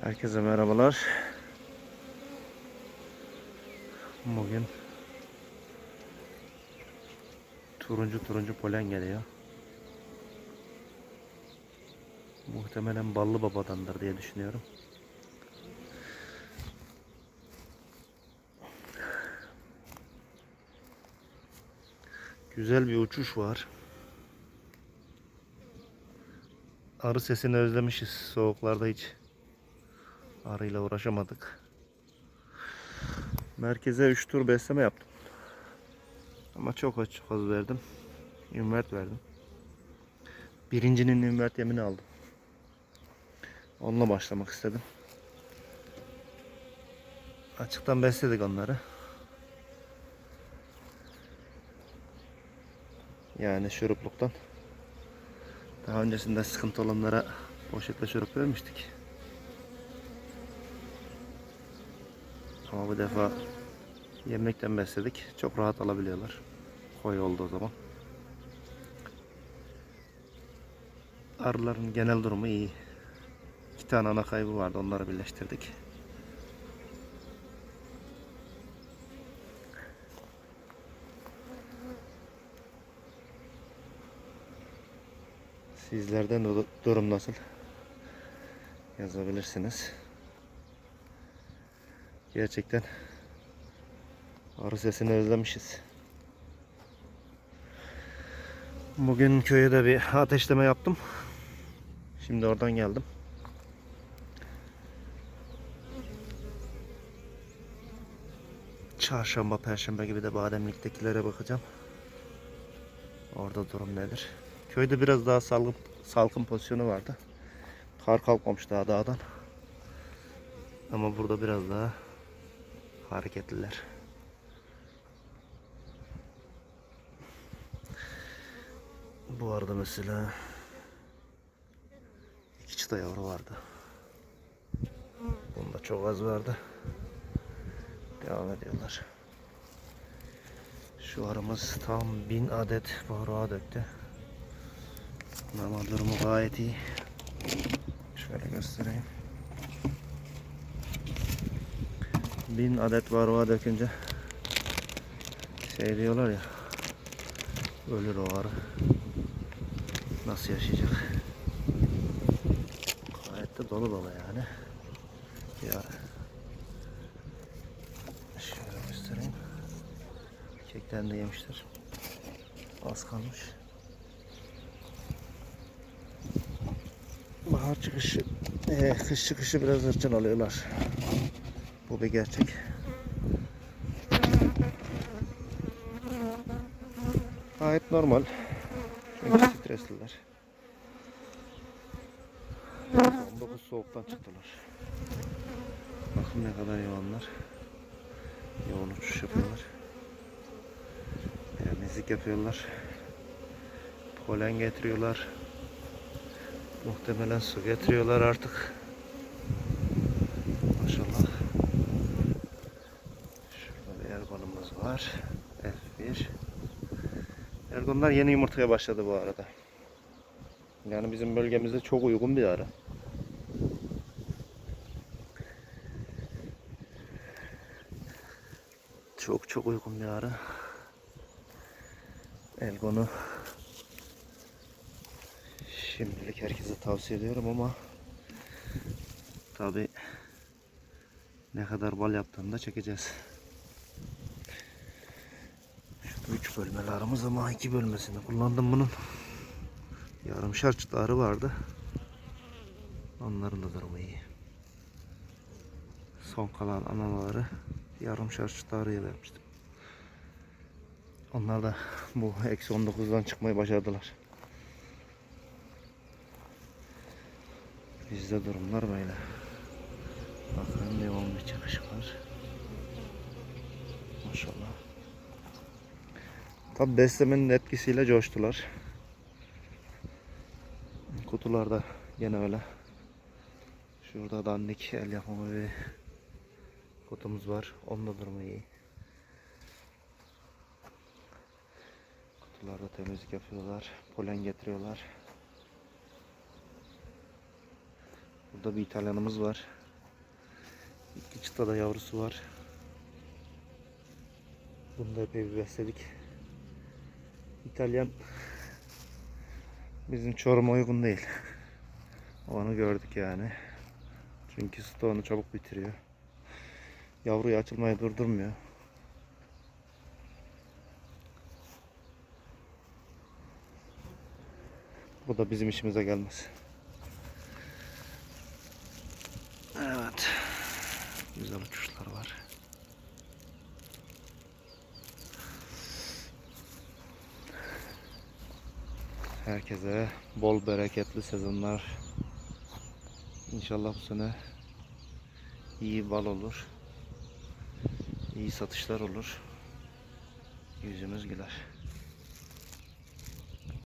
Herkese merhabalar. Bugün turuncu turuncu polen geliyor. Muhtemelen ballı babadandır diye düşünüyorum. Güzel bir uçuş var. Arı sesini özlemişiz. Soğuklarda hiç arıyla uğraşamadık. Merkeze 3 tur besleme yaptım. Ama çok az çok az verdim. Ünvert verdim. Birincinin ünvert yemini aldım. Onunla başlamak istedim. Açıktan besledik onları. Yani şurupluktan. Daha öncesinde sıkıntı olanlara poşetle şurup vermiştik. Ama bu defa yemekten besledik. Çok rahat alabiliyorlar. Koyu oldu o zaman. Arıların genel durumu iyi. İki tane ana kaybı vardı. Onları birleştirdik. Sizlerden du- durum nasıl? Yazabilirsiniz. Gerçekten arı sesini özlemişiz. Bugün köye de bir ateşleme yaptım. Şimdi oradan geldim. Çarşamba, perşembe gibi de bademliktekilere bakacağım. Orada durum nedir? Köyde biraz daha salgın, salkın pozisyonu vardı. Kar kalkmamış daha dağdan. Ama burada biraz daha hareketliler. Bu arada mesela iki çıta yavru vardı. Bunda çok az vardı. Devam ediyorlar. Şu aramız tam bin adet varoğa döktü. Ama durumu gayet iyi. Şöyle göstereyim. Bin adet varoğa dökünce şey diyorlar ya ölür o arı. Nasıl yaşayacak? Gayet de dolu dolu yani. Arı. Şöyle göstereyim. Kekten de yemişler. Az kalmış. Bahar çıkışı, eee, kış çıkışı biraz hırçın alıyorlar. Bu bir gerçek. Gayet normal. Çünkü stresliler. 19 soğuktan çıktılar. Bakın ne kadar yoğunlar. Yoğun uçuş yapıyorlar. Temizlik yapıyorlar. Polen getiriyorlar. Muhtemelen su getiriyorlar artık. Maşallah. Şurada bir var. F1. Ergonlar yeni yumurtaya başladı bu arada. Yani bizim bölgemizde çok uygun bir ara. Çok çok uygun bir ara. Elgon'u şimdilik herkese tavsiye ediyorum ama tabi ne kadar bal yaptığını da çekeceğiz. Şu üç bölmelerimiz ama iki bölmesini kullandım bunun. Yarım şarçıtları vardı. Onların da durumu iyi. Son kalan anaları yarım şarçıtarıya vermiştim. Onlar da bu eksi 19'dan çıkmayı başardılar. Bizde durumlar böyle. Bakın devam bir çıkış var. Maşallah. Tabi beslemenin etkisiyle coştular. Kutularda gene öyle. Şurada dandik el yapımı bir kutumuz var. Onun da durumu iyi. Kutularda temizlik yapıyorlar. Polen getiriyorlar. Burada bir İtalyanımız var. Bir çıta da yavrusu var. Bunu da epey bir besledik. İtalyan bizim Çorum'a uygun değil. Onu gördük yani. Çünkü stoğunu çabuk bitiriyor. Yavruyu açılmayı durdurmuyor. Bu da bizim işimize gelmez. Evet. Güzel uçuşlar var. Herkese bol bereketli sezonlar. İnşallah bu sene iyi bal olur. İyi satışlar olur. Yüzümüz güler.